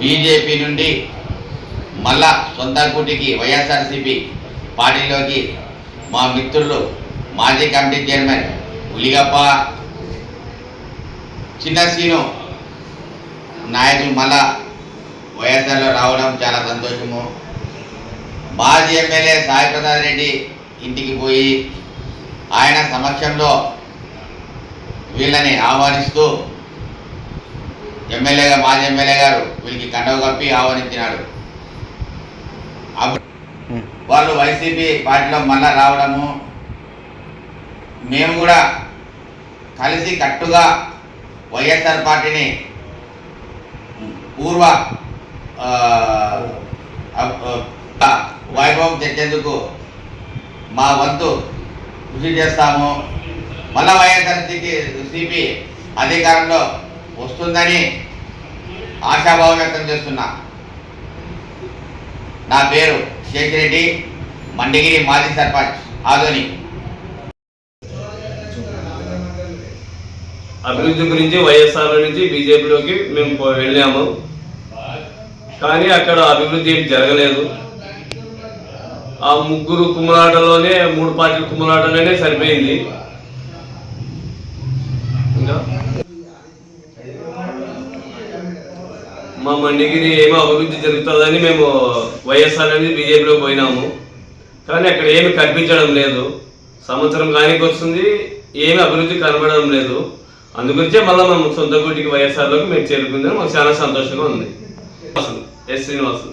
BJP నుండి మళ్ళా సొంత కూటికి వైఎస్ఆర్సీపీ పార్టీలోకి మా మిత్రులు మాజీ కమిటీ చైర్మన్ ఉలిగప్ప చిన్న సీను నాయకులు మళ్ళా వైఎస్ఆర్లో రావడం చాలా సంతోషము. మాజీ ఎమ్మెల్యే సాయి ప్రసాద్ రెడ్డి ఇంటికి పోయి ఆయన సమక్షంలో వీళ్ళని ఆహ్వానిస్తూ ఎమ్మెల్యేగా మాజీ ఎమ్మెల్యే గారు వీళ్ళకి కండవ కప్పి ఆహ్వానించినాడు. వాళ్ళు వైసీపీ పార్టీలో మళ్ళా రావడము మేము కూడా కలిసి కట్టుగా వైఎస్ఆర్ పార్టీని పూర్వ వైభవం తెచ్చేందుకు మా వంతు కృషి చేస్తాము. మళ్ళా వైఎస్ఆర్సీకి సిపి అధికారంలో వస్తుందని ఆశాభావం వ్యక్తం చేస్తున్నా. నా పేరు శేషిరెడ్డి మండగిరి మాజీ సర్పంచ్ ఆదోని. అభివృద్ధి గురించి వైఎస్ఆర్ నుంచి బీజేపీలోకి మేము వెళ్ళాము. కానీ అక్కడ అభివృద్ధి ఏం జరగలేదు. ఆ ముగ్గురు కుమ్మలాటలోనే మూడు పార్టీల కుమ్మలాటలోనే సరిపోయింది. ఇంకా? మా మండిగిరి ఏమో అభివృద్ధి జరుగుతుందని మేము వైఎస్ఆర్ అనేది బీజేపీలో పోయినాము. కానీ అక్కడ ఏమి కనిపించడం లేదు. సంవత్సరం కానికి వస్తుంది ఏమి అభివృద్ధి కనబడడం లేదు. అందుగురించే మళ్ళీ మేము సొంత గుడికి వైఎస్ఆర్లోకి మేము చేరుకుందని మాకు చాలా సంతోషంగా ఉంది. ఎస్ శ్రీనివాసులు.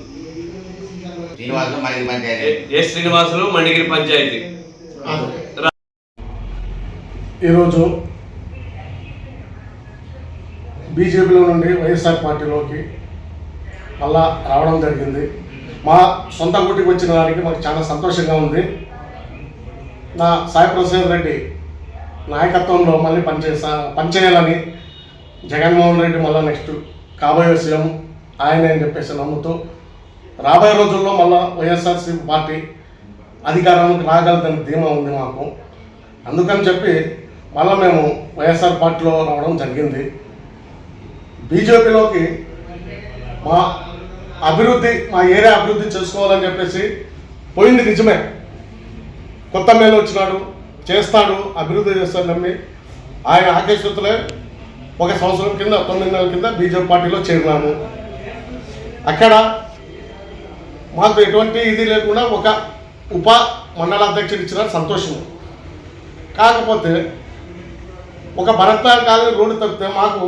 ఎస్ శ్రీనివాసులు మండిగిరి పంచాయతీ. ఈరోజు బీజేపీలో నుండి వైఎస్ఆర్ పార్టీలోకి మళ్ళా రావడం జరిగింది. మా సొంత గుడికి వచ్చిన దానికి మాకు చాలా సంతోషంగా ఉంది. నా సాయి ప్రసాద్ రెడ్డి నాయకత్వంలో మళ్ళీ పనిచేసా పనిచేయాలని జగన్మోహన్ రెడ్డి మళ్ళీ నెక్స్ట్ కాబోయే సీఎం ఆయన అని చెప్పేసి నమ్ముతూ రాబోయే రోజుల్లో మళ్ళీ వైఎస్ఆర్సీ పార్టీ అధికారంలోకి రాగలదని ధీమా ఉంది మాకు. అందుకని చెప్పి మళ్ళీ మేము వైఎస్ఆర్ పార్టీలో రావడం జరిగింది. బీజేపీలోకి మా అభివృద్ధి మా ఏరియా అభివృద్ధి చేసుకోవాలని చెప్పేసి పోయింది నిజమే. కొత్త మేలు వచ్చినాడు చేస్తాడు అభివృద్ధి చేస్తాడు నమ్మి ఆయన ఆకేశ్వతులే ఒక సంవత్సరం కింద తొమ్మిది నెలల కింద బీజేపీ పార్టీలో చేరినాము. అక్కడ మాకు ఎటువంటి ఇది లేకుండా ఒక ఉప మండల అధ్యక్షుడు ఇచ్చిన సంతోషం కాకపోతే ఒక భరత్ కాలనీ రోడ్డు తప్పితే మాకు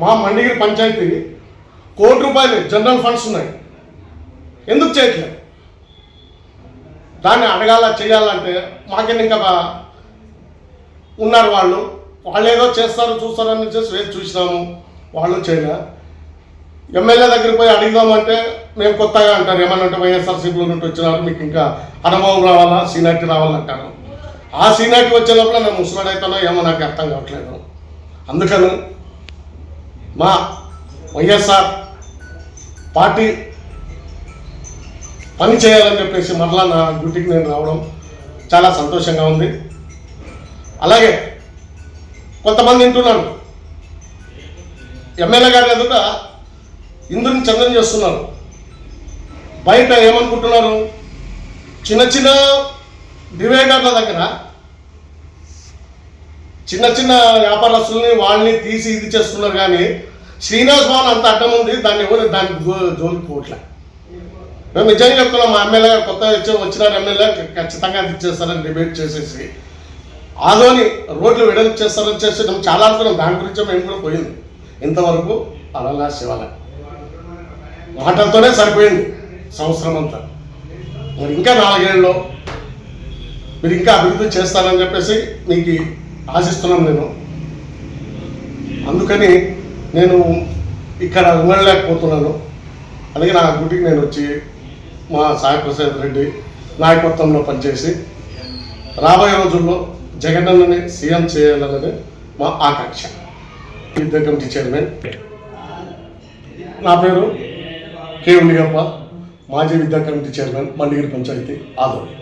మా మండిగిరి పంచాయతీ కోటి రూపాయలు జనరల్ ఫండ్స్ ఉన్నాయి. ఎందుకు చేయట్లేదు దాన్ని అడగాల చేయాలంటే మాకెన్ని ఇంకా ఉన్నారు వాళ్ళు. వాళ్ళు ఏదో చేస్తారు చూస్తారని చేసి వేసి చూసినాము. వాళ్ళు చేయలే. ఎమ్మెల్యే దగ్గరికి పోయి అడిగిదామంటే మేము కొత్తగా అంటారు ఏమన్నా అంటే వైఎస్ఆర్సీపీలో నుండి వచ్చినారు మీకు ఇంకా అనుభవం రావాలా సీనియారిటీ రావాలంటారు ఆ సీనియారిటీ వచ్చే లోపల నేను ముసలాడైతానో ఏమో నాకు అర్థం కావట్లేదు. అందుకని మా వైఎస్ఆర్ పార్టీ పని చేయాలని చెప్పేసి మరలా నా డ్యూటీకి నేను రావడం చాలా సంతోషంగా ఉంది. అలాగే కొంతమంది వింటున్నారు. ఎమ్మెల్యే గారి ఎదుట ఇందుని చందన చేస్తున్నారు. బయట ఏమనుకుంటున్నారు? చిన్న చిన్న డివైడర్ల దగ్గర చిన్న చిన్న వ్యాపారస్తుల్ని వాళ్ళని తీసి ఇది చేస్తున్నారు కానీ శ్రీనివాస్ అంత అడ్డం ఉంది దాన్ని ఎవరు దాన్ని జో- జోలికి మేము నిజంగా చెప్తున్నాం మా ఎమ్మెల్యే గారు కొత్త వచ్చి వచ్చిన ఎమ్మెల్యే ఖచ్చితంగా అది ఇచ్చేస్తారని డిబేట్ చేసేసి. ఆదోని రోడ్లు వెడల్పు చేస్తారని చేసి మేము చాలా అనుకున్నాం దాని గురించి మేము కూడా పోయింది. ఇంతవరకు అలా శివాలయం. మాటలతోనే సరిపోయింది సంవత్సరం అంతా. మరి ఇంకా నాలుగేళ్ళు మీరు ఇంకా అభివృద్ధి చేస్తారని చెప్పేసి మీకు ఆశిస్తున్నాం నేను. అందుకని నేను ఇక్కడ ఉండలేకపోతున్నాను. అలాగే నా గుడికి నేను వచ్చి మా సాయి ప్రసాద్ రెడ్డి నాయకత్వంలో పనిచేసి రాబోయే రోజుల్లో జగనన్నని సీఎం చేయాలన్నది మా ఆకాంక్ష. విద్యా కమిటీ చైర్మన్ నా పేరు కే ఉలిగప్ప మాజీ విద్యా కమిటీ చైర్మన్ మండిగిరి పంచాయతీ ఆదోని